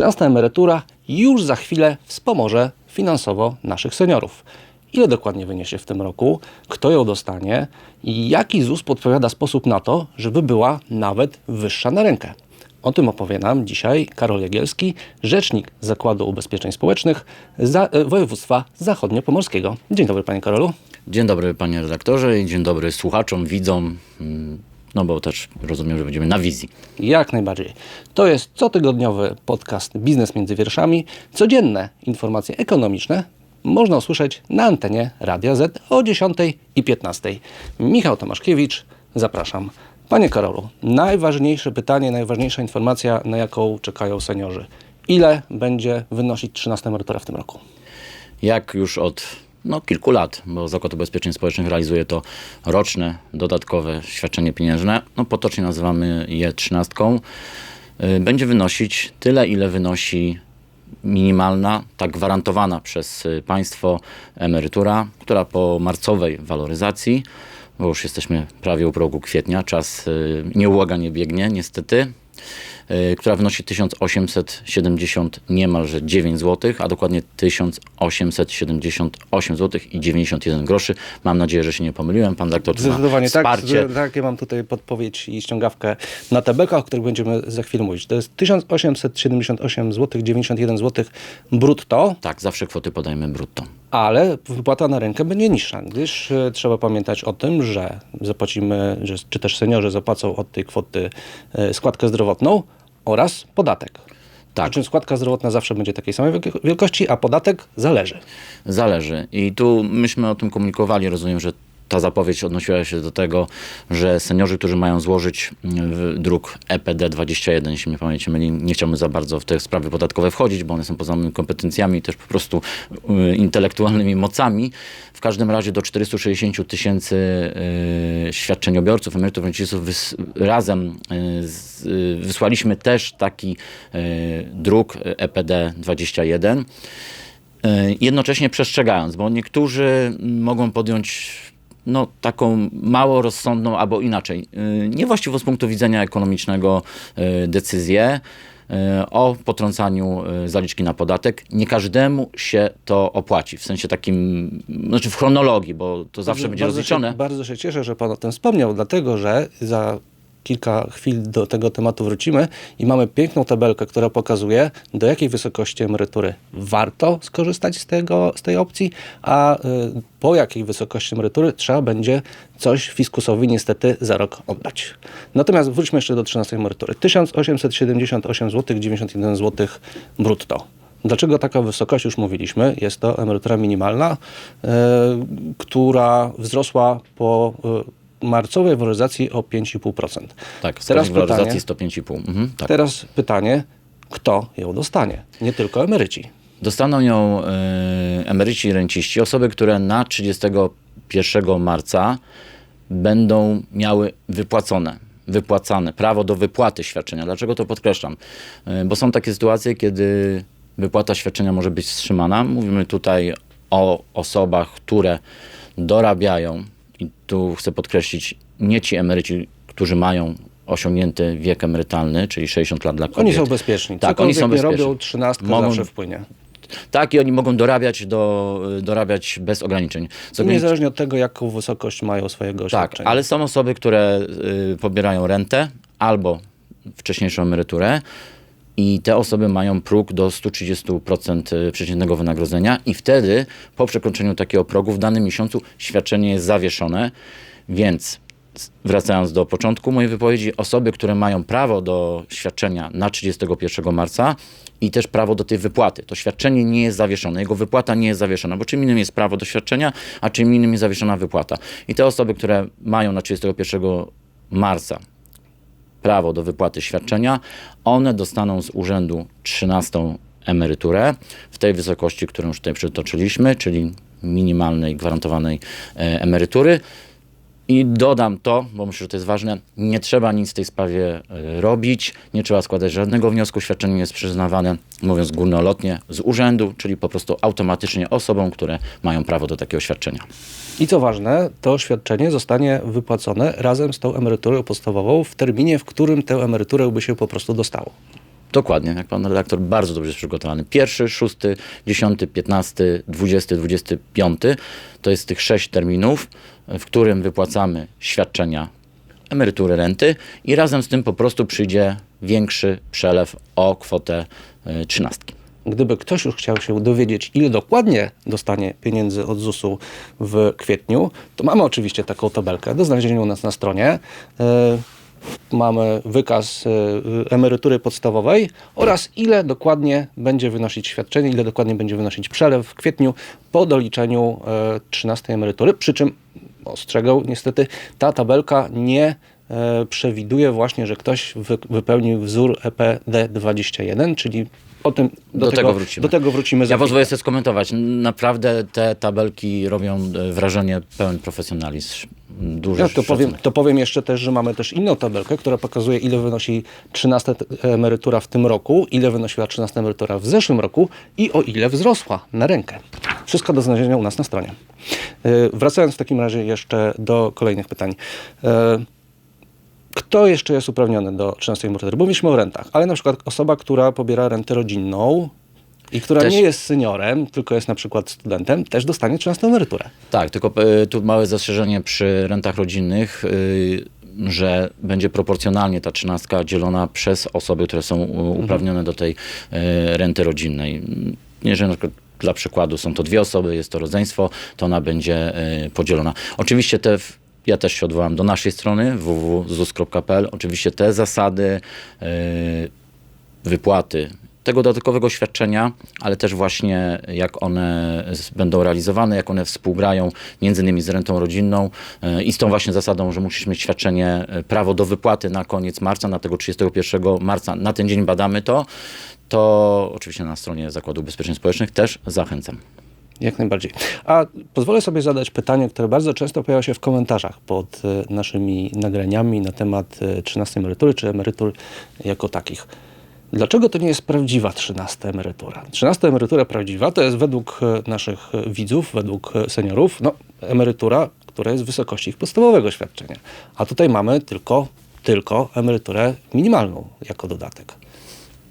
13 emerytura już za chwilę wspomoże finansowo naszych seniorów. Ile dokładnie wyniesie w tym roku, kto ją dostanie i jaki ZUS podpowiada sposób na to, żeby była nawet wyższa na rękę. O tym opowie nam dzisiaj Karol Jagielski, rzecznik Zakładu Ubezpieczeń Społecznych za, e, województwa zachodniopomorskiego. Dzień dobry panie Karolu. Dzień dobry panie redaktorze i dzień dobry słuchaczom, widzom. No bo też rozumiem, że będziemy na wizji. Jak najbardziej. To jest cotygodniowy podcast Biznes między wierszami. Codzienne informacje ekonomiczne można usłyszeć na antenie Radia Z o 10 i 15. Michał Tomaszkiewicz, zapraszam. Panie Karolu, najważniejsze pytanie, najważniejsza informacja, na jaką czekają seniorzy. Ile będzie wynosić 13 emerytura w tym roku? Jak już od no, kilku lat, bo Zakład Ubezpieczeń Społecznych realizuje to roczne, dodatkowe świadczenie pieniężne, no potocznie nazywamy je trzynastką, y, będzie wynosić tyle, ile wynosi minimalna, tak gwarantowana przez y, państwo emerytura, która po marcowej waloryzacji, bo już jesteśmy prawie u progu kwietnia, czas y, nieubłaganie biegnie niestety, która wynosi 1870 niemalże 9 zł, a dokładnie 1878 zł i 91 groszy. Mam nadzieję, że się nie pomyliłem. Pan doktor Zdecydowanie tak. wsparcie. Tak, ja mam tutaj podpowiedź i ściągawkę na tabelkach, o których będziemy za chwilę mówić. To jest 1878 zł, 91 zł brutto, Tak, zawsze kwoty podajemy brutto. Ale wypłata na rękę będzie niższa, gdyż e, trzeba pamiętać o tym, że zapłacimy, że, czy też seniorzy zapłacą od tej kwoty e, składkę zdrowotną oraz podatek. Tak. Przy czym składka zdrowotna zawsze będzie takiej samej wielkości, a podatek zależy. Zależy. I tu myśmy o tym komunikowali. Rozumiem, że ta zapowiedź odnosiła się do tego, że seniorzy, którzy mają złożyć w druk EPD 21, jeśli mnie pamięć myli, nie chciałbym za bardzo w te sprawy podatkowe wchodzić, bo one są poza moimi kompetencjami też po prostu y, intelektualnymi mocami. W każdym razie do 460 tysięcy y, świadczeniobiorców, emerytów, rencistów razem y, z, wysłaliśmy też taki druk EPD 21. E, jednocześnie przestrzegając, bo niektórzy mogą podjąć no, taką mało rozsądną albo inaczej, e, niewłaściwą z punktu widzenia ekonomicznego e, decyzję e, o potrącaniu zaliczki na podatek. Nie każdemu się to opłaci, w sensie takim, znaczy w chronologii, bo to zawsze będzie bardzo rozliczone. Się, bardzo się cieszę, że Pan o tym wspomniał, dlatego że za kilka chwil do tego tematu wrócimy i mamy piękną tabelkę, która pokazuje, do jakiej wysokości emerytury warto skorzystać z, tego, z tej opcji, a y, po jakiej wysokości emerytury trzeba będzie coś fiskusowi niestety za rok oddać. Natomiast wróćmy jeszcze do 13 emerytury. 1878 zł, 91 zł brutto. Dlaczego taka wysokość? Już mówiliśmy. Jest to emerytura minimalna, e, która wzrosła po e, marcowej waloryzacji o 5,5%. Tak, teraz pytanie, waloryzacji 105,5. Mhm, tak. teraz pytanie, kto ją dostanie? Nie tylko emeryci. Dostaną ją y, emeryci i renciści, osoby, które na 31 marca będą miały wypłacone, wypłacane, prawo do wypłaty świadczenia. Dlaczego to podkreślam? Y, bo są takie sytuacje, kiedy wypłata świadczenia może być wstrzymana. Mówimy tutaj o osobach, które dorabiają i tu chcę podkreślić, nie ci emeryci, którzy mają osiągnięty wiek emerytalny, czyli 60 lat dla kobiet. Oni są bezpieczni. Tak, oni są Cokolwiek nie bezpieczni. robią, trzynastka Mogą- zawsze wpłynie. Tak, i oni mogą dorabiać, do, dorabiać bez ograniczeń. Ogranic- niezależnie od tego, jaką wysokość mają swojego tak, świadczenia. ale są osoby, które y, pobierają rentę albo wcześniejszą emeryturę i te osoby mają próg do 130% przeciętnego wynagrodzenia i wtedy po przekroczeniu takiego progu w danym miesiącu świadczenie jest zawieszone, więc wracając do początku mojej wypowiedzi, osoby, które mają prawo do świadczenia na 31 marca i też prawo do tej wypłaty. To świadczenie nie jest zawieszone, jego wypłata nie jest zawieszona, bo czym innym jest prawo do świadczenia, a czym innym jest zawieszona wypłata. I te osoby, które mają na 31 marca prawo do wypłaty świadczenia, one dostaną z urzędu 13 emeryturę w tej wysokości, którą już tutaj przytoczyliśmy, czyli minimalnej gwarantowanej e, emerytury. I dodam to, bo myślę, że to jest ważne, nie trzeba nic w tej sprawie e, robić, nie trzeba składać żadnego wniosku, świadczenie jest przyznawane, mówiąc górnolotnie, z urzędu, czyli po prostu automatycznie osobom, które mają prawo do takiego świadczenia. I co ważne, to świadczenie zostanie wypłacone razem z tą emeryturą podstawową w terminie, w którym tę emeryturę by się po prostu dostało. Dokładnie, jak pan redaktor bardzo dobrze jest przygotowany. Pierwszy, szósty, dziesiąty, piętnasty, dwudziesty, dwudziesty piąty to jest tych sześć terminów, w którym wypłacamy świadczenia, emerytury, renty i razem z tym po prostu przyjdzie większy przelew o kwotę y, trzynastki. Gdyby ktoś już chciał się dowiedzieć, ile dokładnie dostanie pieniędzy od ZUS-u w kwietniu, to mamy oczywiście taką tabelkę do znalezienia u nas na stronie. E, Mamy wykaz e, emerytury podstawowej oraz ile dokładnie będzie wynosić świadczenie, ile dokładnie będzie wynosić przelew w kwietniu po doliczeniu e, 13 emerytury. Przy czym ostrzegał niestety ta tabelka nie e, przewiduje właśnie, że ktoś wy, wypełnił wzór E EPD21, czyli o tym do, Do, tego, wrócimy. Do tego wrócimy Ja pozwolę sobie skomentować. Naprawdę te tabelki robią e, wrażenie pełen profesjonalizm. Duży Ja to powiem, to powiem jeszcze też, że mamy też inną tabelkę, która pokazuje, ile wynosi 13 t- emerytura w tym roku, ile wynosiła 13 emerytura w zeszłym roku i o ile wzrosła na rękę. Wszystko do znalezienia u nas na stronie. Yy, Wracając w takim razie jeszcze do kolejnych pytań. Yy, Kto jeszcze jest uprawniony do 13 emerytury? Bo mówiliśmy o rentach, ale na przykład osoba, która pobiera rentę rodzinną i która Też- nie jest seniorem, tylko jest na przykład studentem, też dostanie 13 emeryturę. Tak, tylko e, tu małe zastrzeżenie przy rentach rodzinnych, y, że będzie proporcjonalnie ta trzynastka dzielona przez osoby, które są uprawnione do tej e, renty rodzinnej. Jeżeli na przykład dla przykładu są to dwie osoby, jest to rodzeństwo, to ona będzie e, podzielona. Oczywiście te ja też się odwołam do naszej strony www.zus.pl. Oczywiście te zasady e, wypłaty tego dodatkowego świadczenia, ale też właśnie jak one będą realizowane, jak one współgrają między innymi z rentą rodzinną e, i z tą właśnie zasadą, że musisz mieć świadczenie, e, prawo do wypłaty na koniec marca, na tego 31 marca, na ten dzień badamy to, to oczywiście na stronie Zakładu Ubezpieczeń Społecznych też zachęcam. Jak najbardziej. A pozwolę sobie zadać pytanie, które bardzo często pojawia się w komentarzach pod e, naszymi nagraniami na temat e, 13 emerytury czy emerytur jako takich. Dlaczego to nie jest prawdziwa 13 emerytura? 13 emerytura prawdziwa to jest według e, naszych widzów, według e, seniorów, no, emerytura, która jest w wysokości ich podstawowego świadczenia. A tutaj mamy tylko, tylko emeryturę minimalną jako dodatek.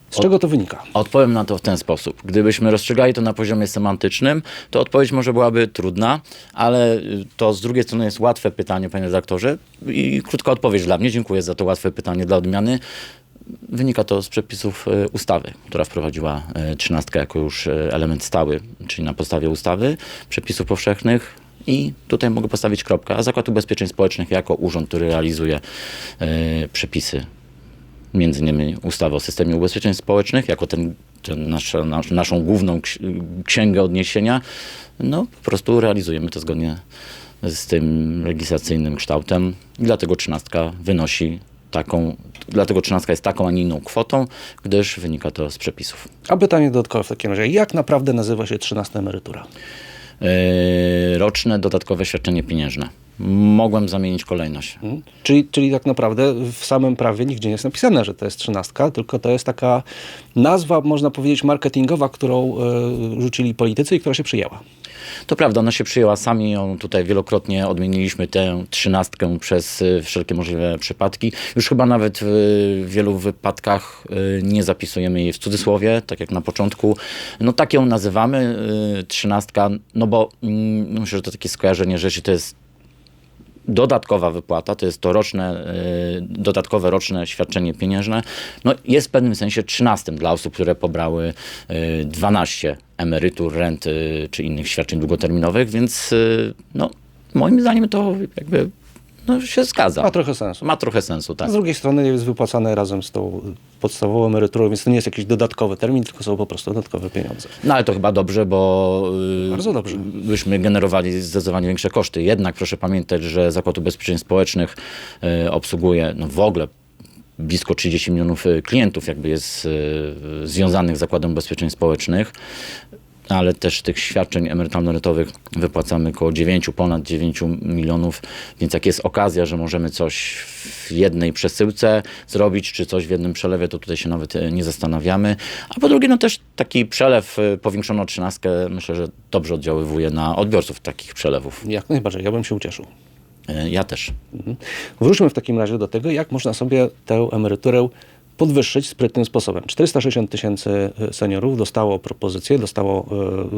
Z czego to wynika? Odpowiem na to w ten sposób. Gdybyśmy rozstrzygali to na poziomie semantycznym, to odpowiedź może byłaby trudna, ale y, to z drugiej strony jest łatwe pytanie, panie redaktorze. I krótka odpowiedź dla mnie. Dziękuję za to łatwe pytanie dla odmiany. Wynika to z przepisów y, ustawy, która wprowadziła y, trzynastkę jako już y, element stały, czyli na podstawie ustawy, przepisów powszechnych. I tutaj mogę postawić kropkę. A Zakład Ubezpieczeń Społecznych jako urząd, który realizuje przepisy między innymi ustawę o systemie ubezpieczeń społecznych, jako ten, ten nasz, naszą główną ksi- księgę odniesienia, no po prostu realizujemy to zgodnie z tym legislacyjnym kształtem i dlatego trzynastka wynosi taką, dlatego trzynastka jest taką, a nie inną kwotą, gdyż wynika to z przepisów. A pytanie dodatkowe w takim razie. Jak naprawdę nazywa się 13 emerytura? Yy, roczne dodatkowe świadczenie pieniężne. Mogłem zamienić kolejność. Mhm. Czyli, czyli tak naprawdę w samym prawie nigdzie nie jest napisane, że to jest trzynastka, tylko to jest taka nazwa, można powiedzieć, marketingowa, którą e, rzucili politycy i która się przyjęła. To prawda, ona się przyjęła sami, ją tutaj wielokrotnie odmieniliśmy tę trzynastkę przez y, wszelkie możliwe przypadki. Już chyba nawet w wielu wypadkach y, nie zapisujemy jej w cudzysłowie, tak jak na początku. No tak ją nazywamy, y, trzynastka, no bo mm, myślę, że to takie skojarzenie rzeczy to jest dodatkowa wypłata, to jest to roczne, dodatkowe roczne świadczenie pieniężne, no jest w pewnym sensie trzynastym dla osób, które pobrały y, 12 emerytur, rent y, czy innych świadczeń długoterminowych, więc y, no, moim zdaniem to jakby no, się zgadza. Ma trochę sensu. Ma trochę sensu, tak. Z drugiej strony jest wypłacane razem z tą podstawową emeryturą, więc to nie jest jakiś dodatkowy termin, tylko są po prostu dodatkowe pieniądze. No ale to chyba dobrze, bo y, Bardzo dobrze. byśmy generowali zdecydowanie większe koszty. Jednak proszę pamiętać, że Zakład Ubezpieczeń Społecznych obsługuje no, w ogóle blisko 30 milionów y, klientów jakby jest y, związanych z Zakładem Ubezpieczeń Społecznych. Ale też tych świadczeń emerytalno-rentowych wypłacamy około 9, ponad 9 milionów, więc jak jest okazja, że możemy coś w jednej przesyłce zrobić, czy coś w jednym przelewie, to tutaj się nawet e, nie zastanawiamy. A po drugie, no też taki przelew e, powiększono o 13, myślę, że dobrze oddziaływuje na odbiorców takich przelewów. Jak najbardziej, ja bym się ucieszył. E, Ja też. Mhm. Wróćmy w takim razie do tego, jak można sobie tę emeryturę podwyższyć sprytnym sposobem. 460 tysięcy e, seniorów dostało propozycję, dostało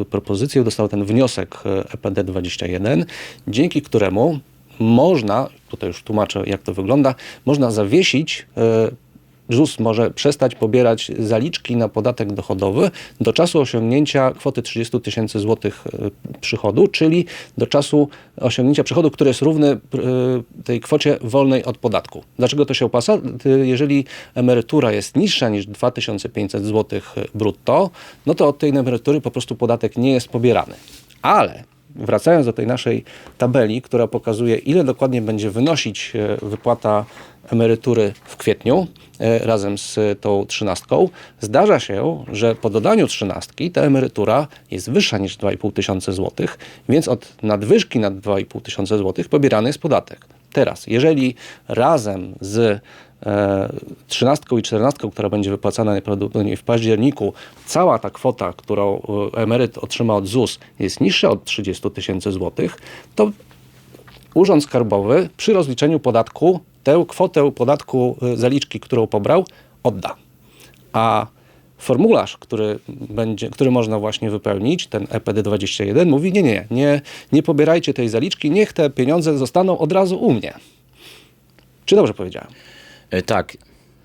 e, propozycję, dostało ten wniosek EPD 21, dzięki któremu można, tutaj już tłumaczę jak to wygląda, można zawiesić ZUS może przestać pobierać zaliczki na podatek dochodowy do czasu osiągnięcia kwoty 30 tysięcy złotych e, przychodu, czyli do czasu osiągnięcia przychodu, który jest równy e, tej kwocie wolnej od podatku. Dlaczego to się opłaca? Jeżeli emerytura jest niższa niż 2500 złotych brutto, no to od tej emerytury po prostu podatek nie jest pobierany. Ale wracając do tej naszej tabeli, która pokazuje, ile dokładnie będzie wynosić e, wypłata emerytury w kwietniu e, razem z tą trzynastką, zdarza się, że po dodaniu trzynastki ta emerytura jest wyższa niż 2,5 tysiące złotych, więc od nadwyżki nad 2,5 tysiące złotych pobierany jest podatek. Teraz, jeżeli razem z trzynastką i czternastką, która będzie wypłacana najprawdopodobniej w październiku, cała ta kwota, którą e, emeryt otrzyma od ZUS jest niższa od 30 tysięcy złotych, to Urząd Skarbowy przy rozliczeniu podatku tę kwotę podatku y, zaliczki, którą pobrał, odda. A formularz, który, będzie, który można właśnie wypełnić, ten E EPD21, mówi nie, nie, nie, nie pobierajcie tej zaliczki, niech te pieniądze zostaną od razu u mnie. Czy dobrze powiedziałem? E, Tak,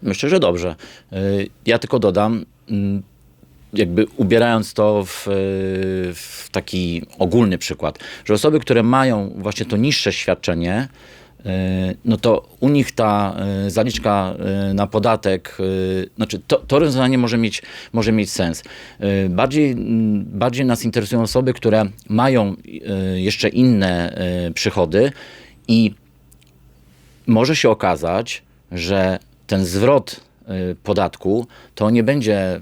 myślę, że dobrze. E, Ja tylko dodam, jakby ubierając to w, e, w taki ogólny przykład, że osoby, które mają właśnie to niższe świadczenie, no to u nich ta zaliczka na podatek, znaczy to, to rozwiązanie może mieć, może mieć sens. Bardziej, bardziej nas interesują osoby, które mają jeszcze inne przychody i może się okazać, że ten zwrot y, podatku to nie będzie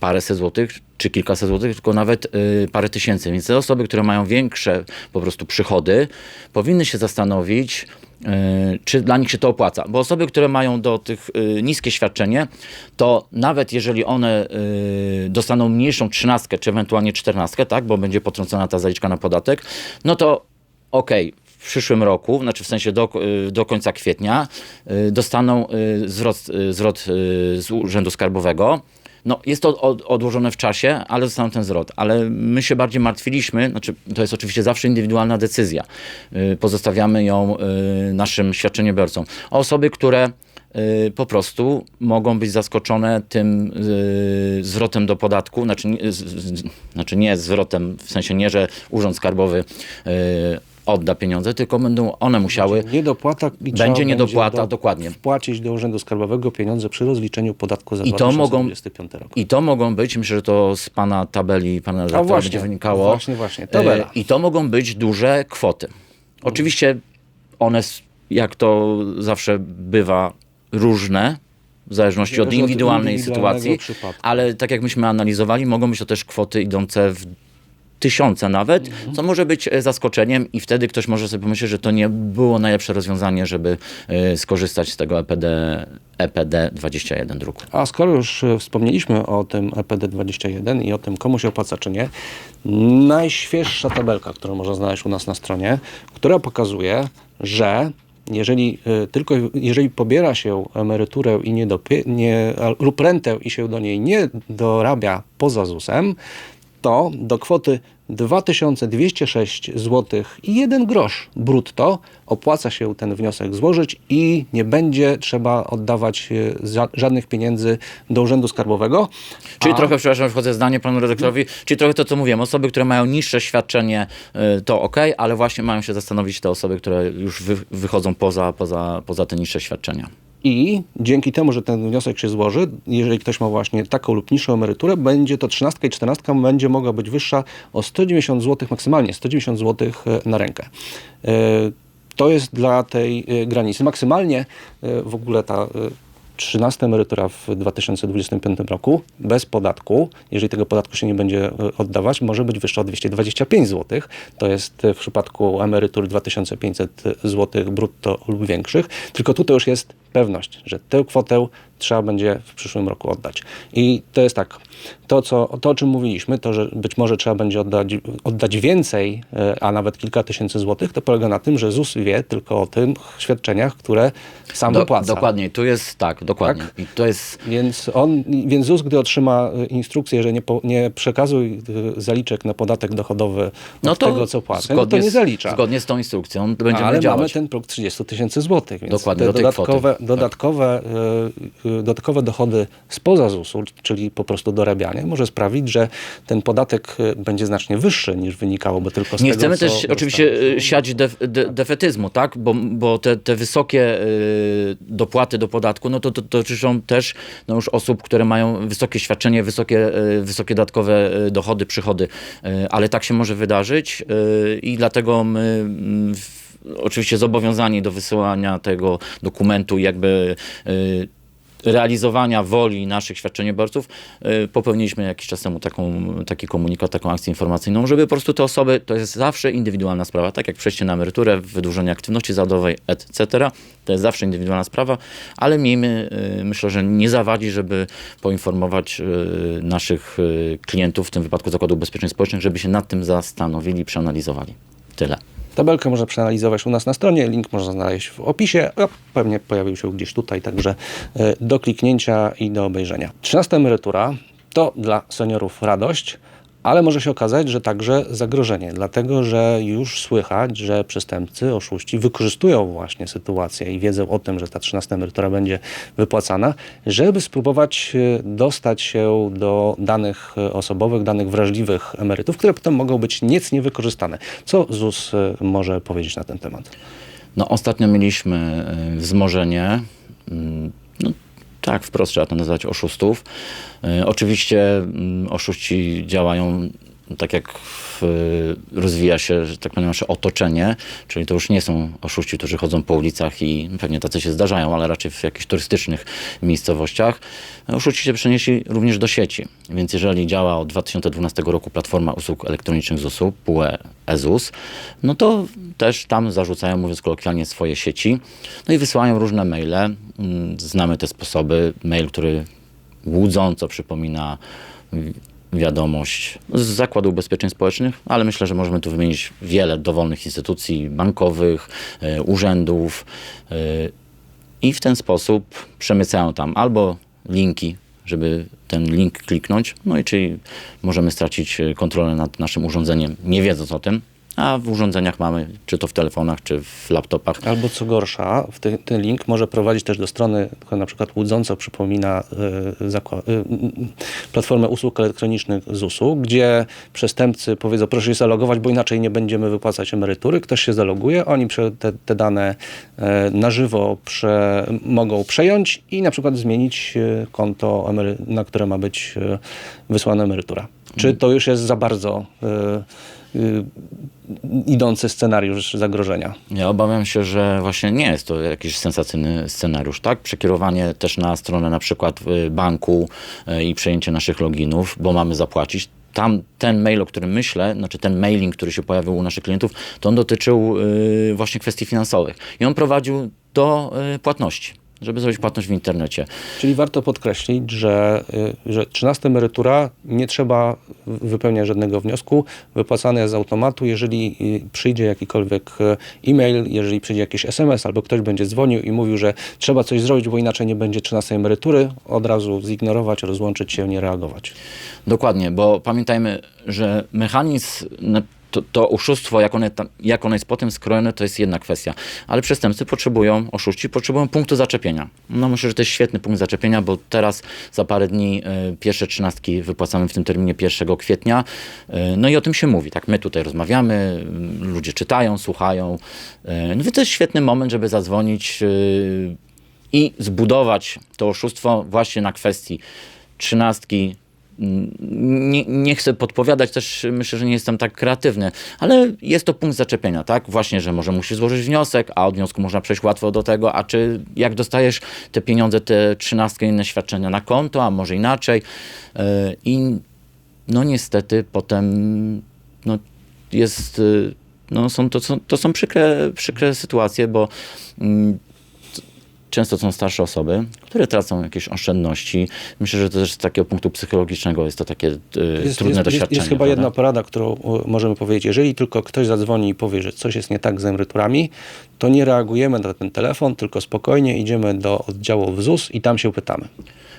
paręset złotych czy kilkaset złotych, tylko nawet y, parę tysięcy. Więc te osoby, które mają większe po prostu przychody, powinny się zastanowić, y, czy dla nich się to opłaca. Bo osoby, które mają do tych niskie świadczenie, to nawet jeżeli one dostaną mniejszą trzynastkę, czy ewentualnie czternastkę, tak, bo będzie potrącona ta zaliczka na podatek, no to okej, w przyszłym roku, znaczy w sensie do, y, do końca kwietnia, y, dostaną y, zwrot, zwrot z Urzędu Skarbowego. No, jest to od, odłożone w czasie, ale dostaną ten zwrot. Ale my się bardziej martwiliśmy, znaczy to jest oczywiście zawsze indywidualna decyzja. Pozostawiamy ją naszym świadczeniobiorcom. A osoby, które po prostu mogą być zaskoczone tym zwrotem do podatku, znaczy, znaczy nie zwrotem, w sensie nie, że Urząd Skarbowy odda pieniądze, tylko będą one musiały. Niedopłata Będzie niedopłata, do- dokładnie. Wpłacić do Urzędu Skarbowego pieniądze przy rozliczeniu podatku za I to mogą- 2025 rok. I to mogą być, myślę, że to z pana tabeli, pana redaktora właśnie, będzie wynikało. właśnie, właśnie, tabela. E, I to mogą być duże kwoty. Oczywiście one, jak to zawsze bywa, różne, w zależności od Zależy od indywidualnej sytuacji, przypadku. ale tak jak myśmy analizowali, mogą być to też kwoty idące w tysiące nawet, Mhm. co może być e, zaskoczeniem i wtedy ktoś może sobie pomyśleć, że to nie było najlepsze rozwiązanie, żeby e, skorzystać z tego EPD, EPD 21 druku. A skoro już e, wspomnieliśmy o tym E EPD21 i o tym, komu się opłaca czy nie, najświeższa tabelka, którą można znaleźć u nas na stronie, która pokazuje, że jeżeli tylko jeżeli pobiera się emeryturę i nie dopie, nie, lub rentę i się do niej nie dorabia poza ZUS-em, to do kwoty 2206 zł i 1 grosz brutto opłaca się ten wniosek złożyć i nie będzie trzeba oddawać e, ża- żadnych pieniędzy do Urzędu Skarbowego. Czyli A- trochę, przepraszam, wchodzę zdanie panu redaktorowi, czyli trochę to, co mówiłem, osoby, które mają niższe świadczenie, y, to ok, ale właśnie mają się zastanowić te osoby, które już wy, wychodzą poza, poza, poza te niższe świadczenia. I dzięki temu, że ten wniosek się złoży, jeżeli ktoś ma właśnie taką lub niższą emeryturę, będzie to 13 i 14 będzie mogła być wyższa o 190 zł, maksymalnie 190 zł na rękę. E, To jest dla tej e, granicy. Maksymalnie e, w ogóle ta e, 13 emerytura w 2025 roku bez podatku, jeżeli tego podatku się nie będzie e, oddawać, może być wyższa o 225 zł. To jest e, w przypadku emerytur 2500 zł brutto lub większych. Tylko tutaj już jest pewność, że tę kwotę trzeba będzie w przyszłym roku oddać. I to jest tak, to, co, to o czym mówiliśmy, to, że być może trzeba będzie oddać, oddać więcej, e, a nawet kilka tysięcy złotych, to polega na tym, że ZUS wie tylko o tych świadczeniach, sam Do, wypłaca. dokładnie, tu jest tak, dokładnie. Tak? I to jest Więc on, więc ZUS, gdy otrzyma y, instrukcję, że nie, po, nie przekazuj y, zaliczek na podatek dochodowy no to, tego, co płacę, no to nie z- zalicza. Zgodnie z tą instrukcją będziemy Ale działać. mamy ten próg 30 tysięcy złotych, więc Dokładnie, do dodatkowe, kwoty. dodatkowe, y, y, dodatkowe dochody spoza ZUS-u, czyli po prostu dorabianie, może sprawić, że ten podatek y, będzie znacznie wyższy niż wynikałoby tylko z Nie tego, chcemy co też oczywiście y, siać def, de, defetyzmu, tak? Bo, bo te, te wysokie y, dopłaty do podatku, no to, to dotyczą też no już osób, które mają wysokie świadczenie, wysokie, y, wysokie dodatkowe y, dochody, przychody. Y, ale tak się może wydarzyć y, i dlatego my mm, w, oczywiście zobowiązani do wysyłania tego dokumentu i jakby y, realizowania woli naszych świadczeniobiorców y, popełniliśmy jakiś czas temu taką, taki komunikat, taką akcję informacyjną, żeby po prostu te osoby, to jest zawsze indywidualna sprawa, tak jak przejście na emeryturę, wydłużenie aktywności zawodowej, etc. To jest zawsze indywidualna sprawa, ale miejmy, y, myślę, że nie zawadzi, żeby poinformować y, naszych klientów, w tym wypadku Zakładu Ubezpieczeń Społecznych, żeby się nad tym zastanowili, przeanalizowali. Tyle. Tabelkę można przeanalizować u nas na stronie, link można znaleźć w opisie, a pewnie pojawił się gdzieś tutaj, także e, do kliknięcia i do obejrzenia. 13 emerytura to dla seniorów radość, ale może się okazać, że także zagrożenie, dlatego że już słychać, że przestępcy, oszuści wykorzystują właśnie sytuację i wiedzę o tym, że ta 13 emerytura będzie wypłacana, żeby spróbować e, dostać się do danych e, osobowych, danych wrażliwych emerytów, które potem mogą być nic niewykorzystane. Co ZUS e, może powiedzieć na ten temat? No, ostatnio mieliśmy wzmożenie, mm, tak wprost trzeba to nazwać oszustów. Y, Oczywiście mm, oszuści działają tak jak w, rozwija się, że tak powiem, nasze otoczenie, czyli to już nie są oszuści, którzy chodzą po ulicach i pewnie tacy się zdarzają, ale raczej w jakichś turystycznych miejscowościach. Oszuści się przenieśli również do sieci, więc jeżeli działa od 2012 roku platforma usług elektronicznych ZUS-u, PUE EZUS, no to też tam zarzucają, mówiąc kolokwialnie, swoje sieci, no i wysyłają różne maile. Mm, Znamy te sposoby. Mail, który łudząco przypomina wiadomość z Zakładu Ubezpieczeń Społecznych, ale myślę, że możemy tu wymienić wiele dowolnych instytucji bankowych, e, urzędów e, i w ten sposób przemycają tam albo linki, żeby ten link kliknąć, no i czyli możemy stracić e, kontrolę nad naszym urządzeniem, nie wiedząc o tym, a w urządzeniach mamy, czy to w telefonach, czy w laptopach, Albo co gorsza, ty, ten link może prowadzić też do strony, która na przykład łudząco przypomina y, y, y, platformę usług elektronicznych ZUS-u, gdzie przestępcy powiedzą, proszę się zalogować, bo inaczej nie będziemy wypłacać emerytury. Ktoś się zaloguje, oni te, te dane e, na żywo prze, mogą przejąć i na przykład zmienić konto, na które ma być wysłana emerytura. Czy to już jest za bardzo y, idący scenariusz zagrożenia? Ja obawiam się, że właśnie nie jest to jakiś sensacyjny scenariusz, tak? Przekierowanie też na stronę na przykład y, banku y, i przejęcie naszych loginów, bo mamy zapłacić. Tam ten mail, o którym myślę, znaczy ten mailing, który się pojawił u naszych klientów, to on dotyczył y, właśnie kwestii finansowych. I on prowadził do y, płatności, żeby zrobić płatność w internecie. Czyli warto podkreślić, że, y, że 13 emerytura nie trzeba wypełniać żadnego wniosku, wypłacana jest z automatu. Jeżeli y, przyjdzie jakikolwiek y, e-mail, jeżeli przyjdzie jakiś SMS albo ktoś będzie dzwonił i mówił, że trzeba coś zrobić, bo inaczej nie będzie 13 emerytury, od razu zignorować, rozłączyć się, nie reagować. Dokładnie, bo pamiętajmy, że mechanizm, to, to oszustwo, jak one, tam, jak one jest potem skrojone, to jest jedna kwestia. Ale przestępcy potrzebują, oszuści potrzebują punktu zaczepienia. No myślę, że to jest świetny punkt zaczepienia, bo teraz za parę dni y, pierwsze trzynastki wypłacamy w tym terminie 1 kwietnia. Y, no i o tym się mówi, tak? My tutaj rozmawiamy, y, ludzie czytają, słuchają. Y, no więc to jest świetny moment, żeby zadzwonić y, i zbudować to oszustwo właśnie na kwestii trzynastki, nie, nie chcę podpowiadać, też myślę, że nie jestem tak kreatywny, ale jest to punkt zaczepienia, tak? Właśnie, że może musisz złożyć wniosek, a od wniosku można przejść łatwo do tego, a czy jak dostajesz te pieniądze, te trzynastkę, inne świadczenia na konto, a może inaczej. Yy, I no niestety potem no, jest, yy, no są, to, to są przykre, przykre sytuacje, bo mm, często są starsze osoby, które tracą jakieś oszczędności. Myślę, że to też z takiego punktu psychologicznego jest to takie e, Jest, trudne jest, doświadczenie. jest, jest chyba prawda? jedna porada, którą e, możemy powiedzieć. Jeżeli tylko ktoś zadzwoni i powie, że coś jest nie tak z emeryturami, to nie reagujemy na ten telefon, tylko spokojnie idziemy do oddziału w ZUS i tam się pytamy.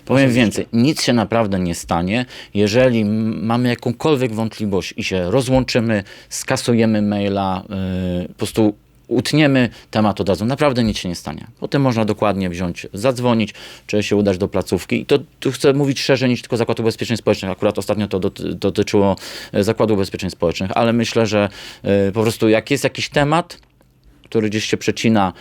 Powiem więcej, nic się naprawdę nie stanie, jeżeli mamy jakąkolwiek wątpliwość i się rozłączymy, skasujemy maila, yy, po prostu utniemy temat od razu. Naprawdę nic się nie stanie. Potem można dokładnie wziąć, zadzwonić, czy się udać do placówki. I to tu chcę mówić szerzej niż tylko Zakład Ubezpieczeń Społecznych. Akurat ostatnio to doty- dotyczyło e, Zakładu Ubezpieczeń Społecznych, ale myślę, że yy, po prostu jak jest jakiś temat, który gdzieś się przecina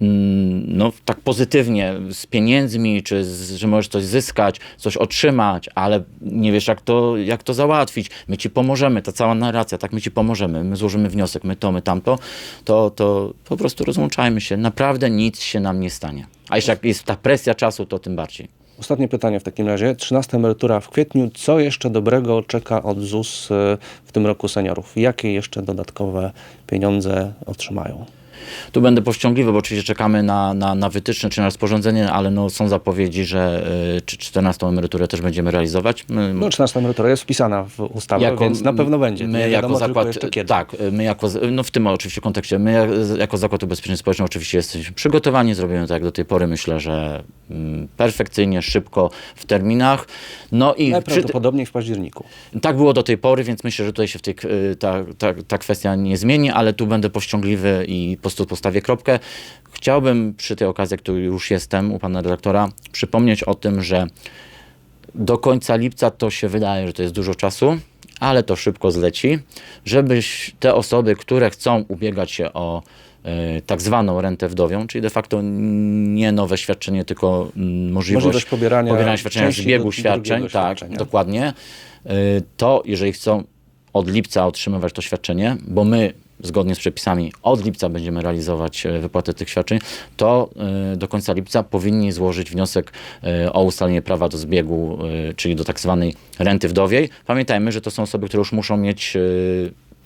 no, tak pozytywnie z pieniędzmi, czy z, że możesz coś zyskać, coś otrzymać, ale nie wiesz, jak to, jak to załatwić. My ci pomożemy, ta cała narracja, tak, my ci pomożemy, my złożymy wniosek, my to, my tamto, to, to po prostu rozłączajmy się. Naprawdę nic się nam nie stanie. A jeszcze jak jest ta presja czasu, to tym bardziej. Ostatnie pytanie w takim razie. 13 emerytura w kwietniu. Co jeszcze dobrego czeka od ZUS e, w tym roku seniorów? Jakie jeszcze dodatkowe pieniądze otrzymają? Tu będę powściągliwy, bo oczywiście czekamy na, na, na wytyczne czy na rozporządzenie, ale no, są zapowiedzi, że y, czy 14 emeryturę też będziemy realizować. My, No 13 emerytura jest wpisana w ustawę, więc na pewno będzie. My jako zakład, tak, my jako, no w tym oczywiście kontekście, my jak- jako Zakład Ubezpieczeń Społecznych oczywiście jesteśmy przygotowani, zrobimy tak jak do tej pory, myślę, że mm, perfekcyjnie, szybko, w terminach. No i przy, Najprawdopodobniej w październiku. tak było do tej pory, więc myślę, że tutaj się w tej, y, ta, ta, ta kwestia nie zmieni, ale tu będę powściągliwy i prostu postawię kropkę. Chciałbym przy tej okazji, jak tu już jestem u pana redaktora, przypomnieć o tym, że do końca lipca to się wydaje, że to jest dużo czasu, ale to szybko zleci, żebyś te osoby, które chcą ubiegać się o e, tak zwaną rentę wdowią, czyli de facto nie nowe świadczenie, tylko mm, możliwość, Możliwość pobierania świadczenia z biegu do- świadczeń, drugiego tak, świadczenia. dokładnie, y, to jeżeli chcą od lipca otrzymywać to świadczenie, bo my zgodnie z przepisami od lipca będziemy realizować e, wypłatę tych świadczeń, to y, do końca lipca powinni złożyć wniosek y, o ustalenie prawa do zbiegu, czyli do tak zwanej renty wdowiej. Pamiętajmy, że to są osoby, które już muszą mieć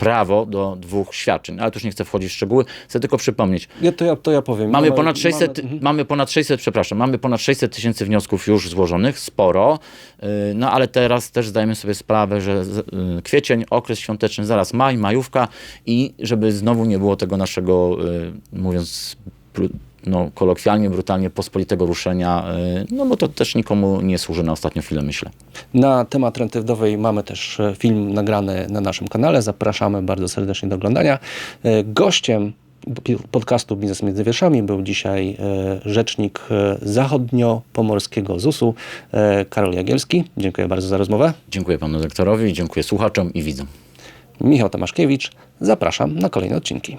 prawo do dwóch świadczeń, ale tu już nie chcę wchodzić w szczegóły, chcę tylko przypomnieć, Ja, to, ja, to ja powiem. Mamy ponad 600, mamy- mhm. mamy ponad 600, przepraszam, mamy ponad 600 tysięcy wniosków już złożonych, sporo, Yy, no ale teraz też zdajemy sobie sprawę, że yy, kwiecień, okres świąteczny, zaraz maj, majówka i żeby znowu nie było tego naszego, yy, mówiąc no, kolokwialnie, brutalnie, pospolitego ruszenia, yy, no bo to też nikomu nie służy na ostatnią chwilę, myślę. Na temat renty wdowej mamy też e, film nagrany na naszym kanale. Zapraszamy bardzo serdecznie do oglądania. E, Gościem podcastu Biznes między wierszami był dzisiaj e, rzecznik zachodnio-pomorskiego ZUS-u Karol Jagielski. Dziękuję bardzo za rozmowę. Dziękuję panu dyrektorowi, dziękuję słuchaczom i widzom. Michał Tomaszkiewicz. Zapraszam na kolejne odcinki.